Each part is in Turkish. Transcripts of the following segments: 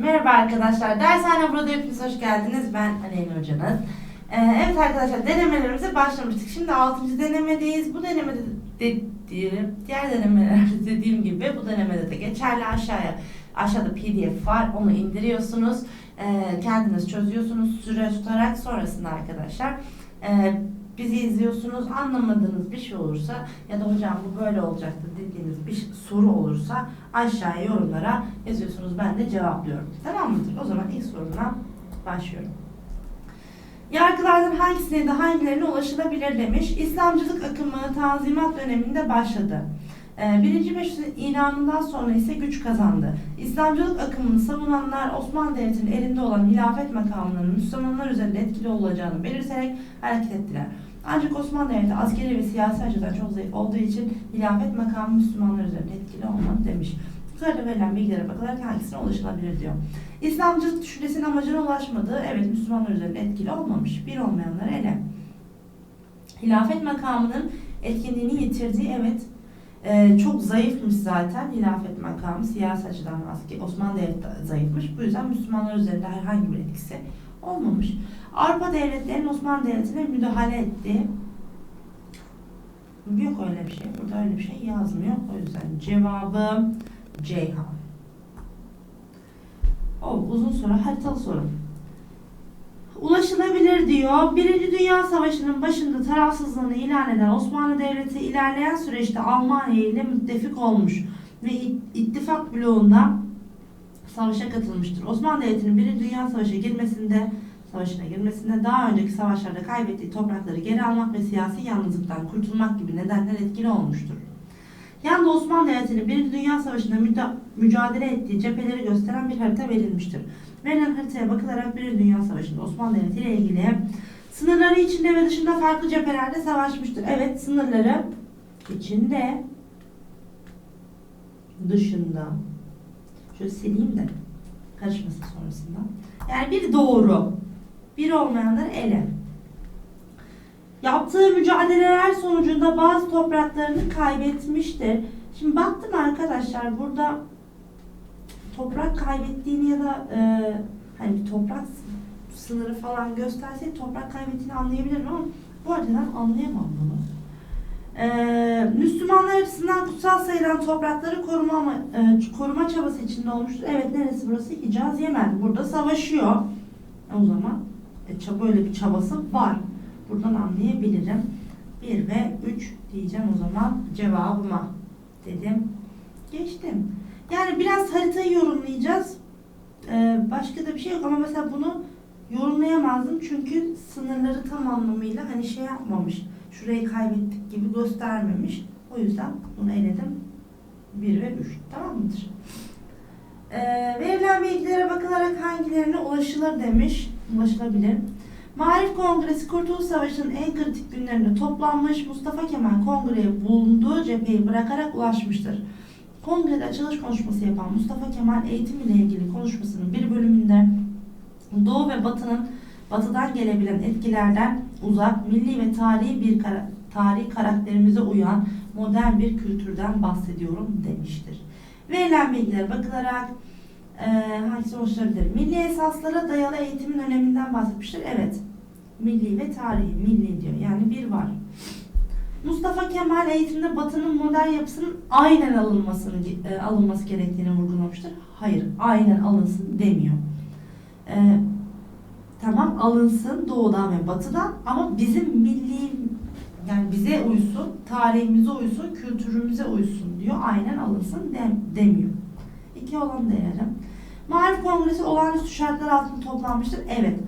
Merhaba arkadaşlar. Dershane burada hepiniz hoş geldiniz. Ben Aleyna hocanız. Ee, evet arkadaşlar denemelerimize başlamıştık. Şimdi 6. denemedeyiz. Bu denemede de, diğer, diğer denemelerde dediğim gibi bu denemede de geçerli aşağıya aşağıda pdf var. Onu indiriyorsunuz. Ee, kendiniz çözüyorsunuz süre tutarak sonrasında arkadaşlar e, bizi izliyorsunuz. Anlamadığınız bir şey olursa ya da hocam bu böyle olacaktı dediğiniz bir soru olursa aşağıya yorumlara yazıyorsunuz. Ben de cevaplıyorum. Tamam mıdır? O zaman ilk soruna başlıyorum. Yargılardan hangisine de hangilerine ulaşılabilir demiş. İslamcılık akımı Tanzimat döneminde başladı. Ee, Birinci Meşrut'un ilanından sonra ise güç kazandı. İslamcılık akımını savunanlar Osmanlı Devleti'nin elinde olan hilafet makamının Müslümanlar üzerinde etkili olacağını belirterek hareket ettiler. Ancak Osmanlı Devleti askeri ve siyasi açıdan çok zayıf olduğu için hilafet makamı Müslümanlar üzerinde etkili olmadı demiş. Yukarıda verilen bilgilere bakılarak hangisine ulaşılabilir diyor. İslamcılık düşüncesinin amacına ulaşmadığı, evet Müslümanlar üzerinde etkili olmamış. Bir olmayanları ele. Hilafet makamının etkinliğini yitirdiği, evet ee, çok zayıfmış zaten hilafet makamı siyasi açıdan askeri Osmanlı Devleti de zayıfmış. Bu yüzden Müslümanlar üzerinde herhangi bir etkisi olmamış. Avrupa devletlerinin Osmanlı Devleti'ne müdahale etti. Yok öyle bir şey. Burada öyle bir şey yazmıyor. O yüzden cevabım Ceyhan. O uzun soru, haritalı soru. Ulaşılabilir diyor. Birinci Dünya Savaşı'nın başında tarafsızlığını ilan eden Osmanlı Devleti ilerleyen süreçte Almanya ile müttefik olmuş ve ittifak bloğunda savaşa katılmıştır. Osmanlı Devleti'nin Birinci Dünya Savaşı'na girmesinde savaşına girmesinde daha önceki savaşlarda kaybettiği toprakları geri almak ve siyasi yalnızlıktan kurtulmak gibi nedenler etkili olmuştur. Yanda Osmanlı Devleti'nin Birinci Dünya Savaşı'nda mücadele ettiği cepheleri gösteren bir harita verilmiştir. Verilen haritaya bakılarak Birinci Dünya Savaşı'nda Osmanlı Devleti ile ilgili sınırları içinde ve dışında farklı cephelerde savaşmıştır. Evet sınırları içinde dışında şöyle sileyim de karışmasın sonrasında. Yani bir doğru, bir olmayanları ele. Yaptığı mücadeleler sonucunda bazı topraklarını kaybetmiştir. Şimdi baktım arkadaşlar burada toprak kaybettiğini ya da e, hani toprak sınırı falan gösterseydi toprak kaybettiğini anlayabilirim ama bu açıdan anlayamam bunu. E, Müslümanlar açısından kutsal sayılan toprakları koruma e, koruma çabası içinde olmuştur. Evet neresi burası? Hicaz, Yemen. Burada savaşıyor. O zaman e, çaba öyle bir çabası var. Buradan anlayabilirim. 1 ve 3 diyeceğim o zaman cevabıma dedim. Geçtim. Yani biraz haritayı yorumlayacağız. Ee, başka da bir şey yok ama mesela bunu yorumlayamazdım çünkü sınırları tam anlamıyla hani şey yapmamış. Şurayı kaybettik gibi göstermemiş. O yüzden bunu eledim. 1 ve 3. Tamam mıdır? Ee, verilen bilgilere bakılarak hangilerine ulaşılır demiş. Ulaşılabilir. Marif Kongresi Kurtuluş Savaşı'nın en kritik günlerinde toplanmış Mustafa Kemal kongreye bulunduğu cepheyi bırakarak ulaşmıştır. Kongrede açılış konuşması yapan Mustafa Kemal eğitim ile ilgili konuşmasının bir bölümünde Doğu ve Batı'nın Batı'dan gelebilen etkilerden uzak, milli ve tarihi bir kara- tarihi karakterimize uyan modern bir kültürden bahsediyorum demiştir. Verilen bilgilere bakılarak e, hangisi oluşturabilir? Milli esaslara dayalı eğitimin öneminden bahsetmiştir. Evet. Milli ve tarihi. Milli diyor. Yani bir var. Mustafa Kemal eğitimde Batı'nın modern yapısının aynen alınmasını e, alınması gerektiğini vurgulamıştır. Hayır, aynen alınsın demiyor. E, tamam alınsın doğudan ve batıdan ama bizim milli yani bize uysun, tarihimize uysun, kültürümüze uysun diyor. Aynen alınsın dem, demiyor. İki olan değerim. Marif Kongresi olağanüstü şartlar altında toplanmıştır. Evet.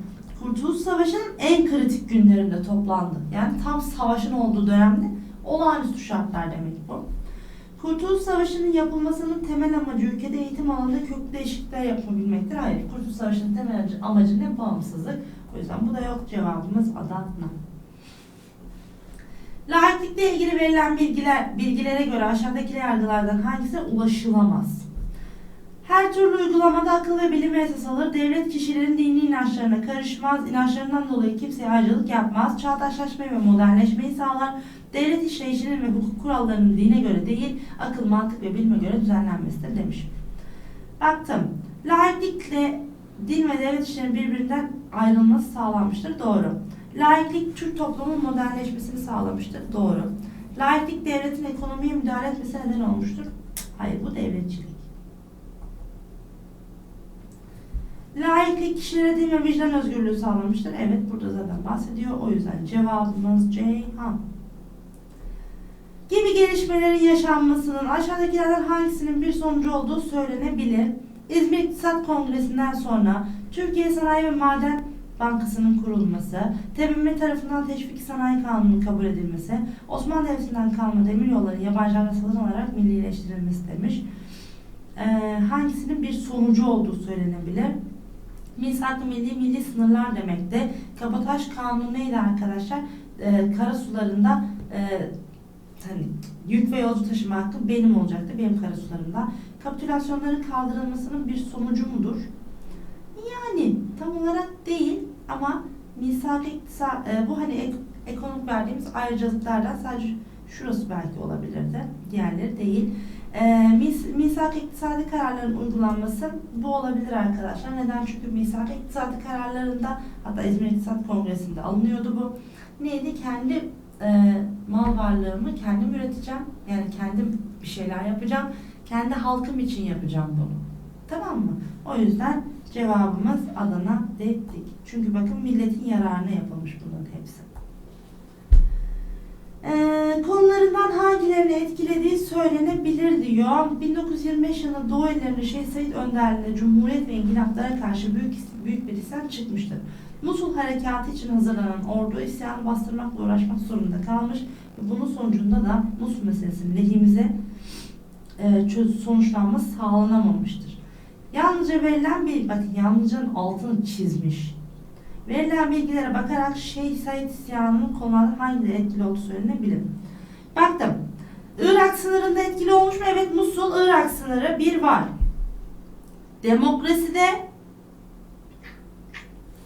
Kurtuluş Savaşı'nın en kritik günlerinde toplandı. Yani tam savaşın olduğu dönemde olağanüstü şartlar demek bu. Kurtuluş Savaşı'nın yapılmasının temel amacı ülkede eğitim alanında köklü değişiklikler yapabilmektir. Hayır, Kurtuluş Savaşı'nın temel amacı ne? Bağımsızlık. O yüzden bu da yok cevabımız Adana. Laiklikle ilgili verilen bilgiler, bilgilere göre aşağıdaki yargılardan hangisine ulaşılamaz? Her türlü uygulamada akıl ve bilim esas alır. Devlet kişilerin dini inançlarına karışmaz. İnançlarından dolayı kimseye ayrıcalık yapmaz. Çağdaşlaşmayı ve modernleşmeyi sağlar. Devlet işleyişinin ve hukuk kurallarının dine göre değil, akıl, mantık ve bilime göre düzenlenmesidir demiş. Baktım. Laiklikle din ve devlet işlerinin birbirinden ayrılması sağlanmıştır. Doğru. Laiklik Türk toplumunun modernleşmesini sağlamıştır. Doğru. Laiklik devletin ekonomiye müdahale etmesine neden olmuştur. Hayır bu devletçilik. Laiklik kişilere din ve vicdan özgürlüğü sağlamıştır. Evet burada zaten bahsediyor. O yüzden cevabımız Ceyhan. Gibi gelişmelerin yaşanmasının aşağıdakilerden hangisinin bir sonucu olduğu söylenebilir. İzmir İktisat Kongresi'nden sonra Türkiye Sanayi ve Maden Bankası'nın kurulması, TBMM tarafından Teşvik Sanayi Kanunu'nun kabul edilmesi, Osmanlı Devleti'nden kalma demiryolların yabancılarla satın alarak millileştirilmesi demiş. Ee, hangisinin bir sonucu olduğu söylenebilir. Misak-ı milli, milli sınırlar demekte. Kabotaj kanunu neydi arkadaşlar? Ee, kara sularında e, hani yük ve yolcu taşıma hakkı benim olacaktı, benim karasularımda. Kapitülasyonların kaldırılmasının bir sonucu mudur? Yani tam olarak değil ama misak iktisat, e, bu hani ek, ekonomik verdiğimiz ayrıcalıklardan sadece şurası belki olabilirdi, diğerleri değil. E, mis, misak iktisadi kararların uygulanması bu olabilir arkadaşlar. Neden? Çünkü misak iktisadi kararlarında hatta İzmir İktisat Kongresi'nde alınıyordu bu. Neydi? Kendi e, mal varlığımı kendim üreteceğim. Yani kendim bir şeyler yapacağım. Kendi halkım için yapacağım bunu. Tamam mı? O yüzden cevabımız Adana dedik. Çünkü bakın milletin yararına yapılmış bunların hepsi. Ee, konularından hangilerini etkilediği söylenebilir diyor. 1925 yılında Doğu illerinde Şeyh Said önderliğinde Cumhuriyet ve İnkılaplara karşı büyük, büyük bir isyan çıkmıştır. Musul harekatı için hazırlanan ordu isyanı bastırmakla uğraşmak zorunda kalmış ve bunun sonucunda da Musul meselesinin lehimize e, sonuçlanması sağlanamamıştır. Yalnızca verilen bir, bakın yalnızcanın altını çizmiş. Verilen bilgilere bakarak Şeyh Said isyanının konularda hangileri etkili olduğu söylenebilir. Baktım. Irak sınırında etkili olmuş mu? Evet Musul, Irak sınırı bir var. Demokraside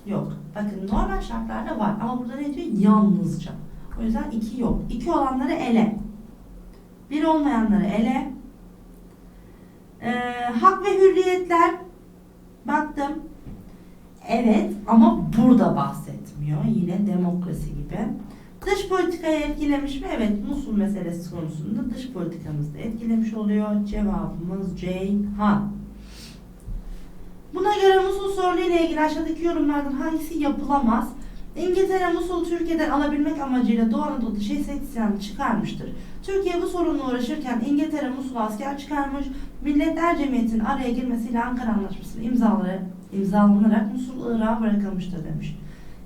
yok. Bakın normal şartlarda var ama burada ne diyor? Yalnızca. O yüzden iki yok. İki olanları ele. Bir olmayanları ele. Ee, hak ve hürriyetler baktım. Evet ama burada bahsetmiyor. Yine demokrasi gibi. Dış politikayı etkilemiş mi? Evet Musul meselesi konusunda dış politikamızı da etkilemiş oluyor. Cevabımız Ceyhan. Buna göre Musul sorunu ile ilgili aşağıdaki yorumlardan hangisi yapılamaz? İngiltere Musul Türkiye'den alabilmek amacıyla Doğu Anadolu'da şey isyanı çıkarmıştır. Türkiye bu sorunla uğraşırken İngiltere Musul'a asker çıkarmış, Milletler Cemiyeti'nin araya girmesiyle Ankara Anlaşması'nın imzaları imzalanarak Musul Irak'a bırakılmıştır demiş.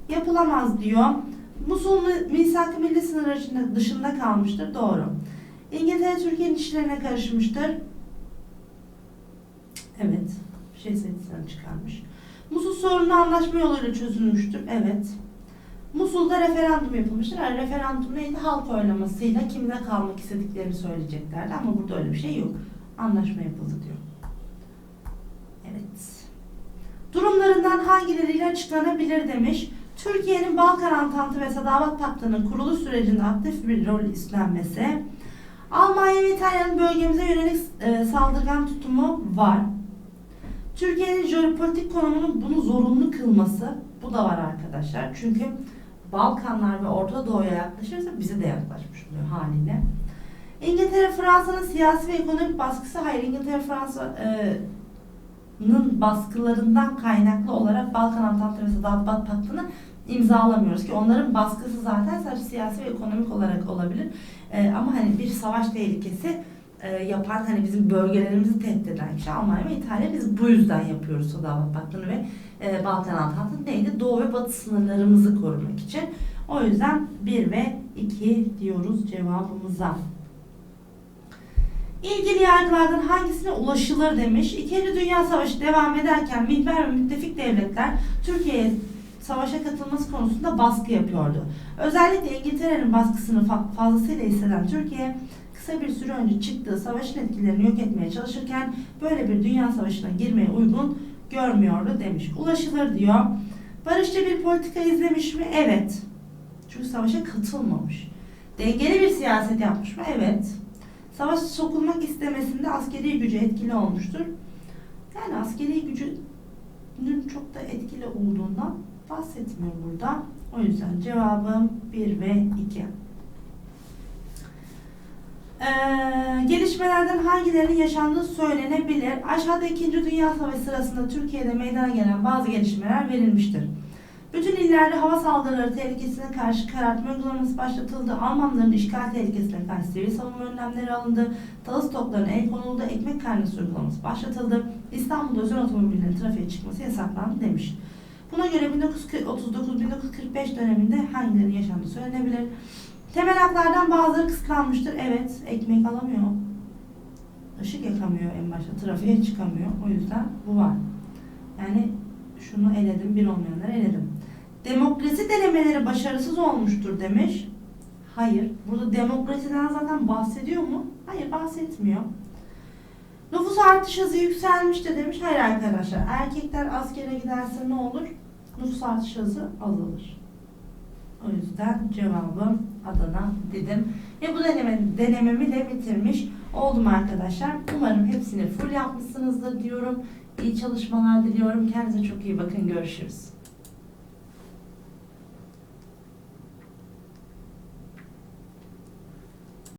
Yapılamaz diyor. Musul misak-ı milli sınırı dışında kalmıştır. Doğru. İngiltere Türkiye'nin işlerine karışmıştır. Evet. Şey isyanı çıkarmış. Musul sorunu anlaşma yoluyla çözülmüştür. Evet. Musul'da referandum yapılmıştır. Yani referandum neydi? Halk oylamasıyla kimde kalmak istediklerini söyleyeceklerdi ama burada öyle bir şey yok. Anlaşma yapıldı diyor. Evet. Durumlarından hangileriyle açıklanabilir demiş. Türkiye'nin Balkan Antantı ve Sadavat Paktı'nın kuruluş sürecinde aktif bir rol üstlenmesi. Almanya ve İtalya'nın bölgemize yönelik e, saldırgan tutumu var. Türkiye'nin jeopolitik konumunun bunu zorunlu kılması bu da var arkadaşlar. Çünkü Balkanlar ve Orta Doğu'ya yaklaşırsa bize de yaklaşmış oluyor haliyle. İngiltere Fransa'nın siyasi ve ekonomik baskısı hayır İngiltere Fransa'nın baskılarından kaynaklı olarak Balkan Antantı ve Sadabat Paktı'nı imzalamıyoruz ki onların baskısı zaten sadece siyasi ve ekonomik olarak olabilir. Ee, ama hani bir savaş tehlikesi e, yapan hani bizim bölgelerimizi tehdit eden kişi Almanya ve İtalya. Biz bu yüzden yapıyoruz Sadavat Paktı'nı ve e, Balkan Antantı neydi? Doğu ve Batı sınırlarımızı korumak için. O yüzden 1 ve 2 diyoruz cevabımıza. İlgili yargılardan hangisine ulaşılır demiş. İkinci Dünya Savaşı devam ederken mihver ve müttefik devletler Türkiye'ye savaşa katılması konusunda baskı yapıyordu. Özellikle İngiltere'nin baskısını fa- fazlasıyla hisseden Türkiye kısa bir süre önce çıktığı savaşın etkilerini yok etmeye çalışırken böyle bir dünya savaşına girmeye uygun görmüyordu demiş. Ulaşılır diyor. Barışçı bir politika izlemiş mi? Evet. Çünkü savaşa katılmamış. Dengeli bir siyaset yapmış mı? Evet. Savaşa sokulmak istemesinde askeri gücü etkili olmuştur. Yani askeri gücünün çok da etkili olduğundan bahsetmiyor burada. O yüzden cevabım 1 ve 2. Ee, gelişmelerden hangilerinin yaşandığı söylenebilir. Aşağıda 2. Dünya Savaşı sırasında Türkiye'de meydana gelen bazı gelişmeler verilmiştir. Bütün illerde hava saldırıları tehlikesine karşı karartma uygulaması başlatıldı. Almanların işgal tehlikesine karşı sivil savunma önlemleri alındı. Tahıl stoklarına el konuldu. Ekmek karnesi uygulaması başlatıldı. İstanbul'da özel otomobillerin trafiğe çıkması yasaklandı demiş. Buna göre 1939-1945 döneminde hangilerinin yaşandığı söylenebilir. Temel haklardan bazıları kısıtlanmıştır. Evet, ekmek alamıyor. Işık yakamıyor en başta. Trafiğe çıkamıyor. O yüzden bu var. Yani şunu eledim, bir olmayanları eledim. Demokrasi denemeleri başarısız olmuştur demiş. Hayır. Burada demokrasiden zaten bahsediyor mu? Hayır, bahsetmiyor. Nüfus artış hızı yükselmiştir demiş. Hayır arkadaşlar. Erkekler askere giderse ne olur? Nüfus artış hızı azalır. O yüzden cevabım Adana dedim. Ve bu deneme, denememi de bitirmiş oldum arkadaşlar. Umarım hepsini full yapmışsınızdır diyorum. İyi çalışmalar diliyorum. Kendinize çok iyi bakın. Görüşürüz.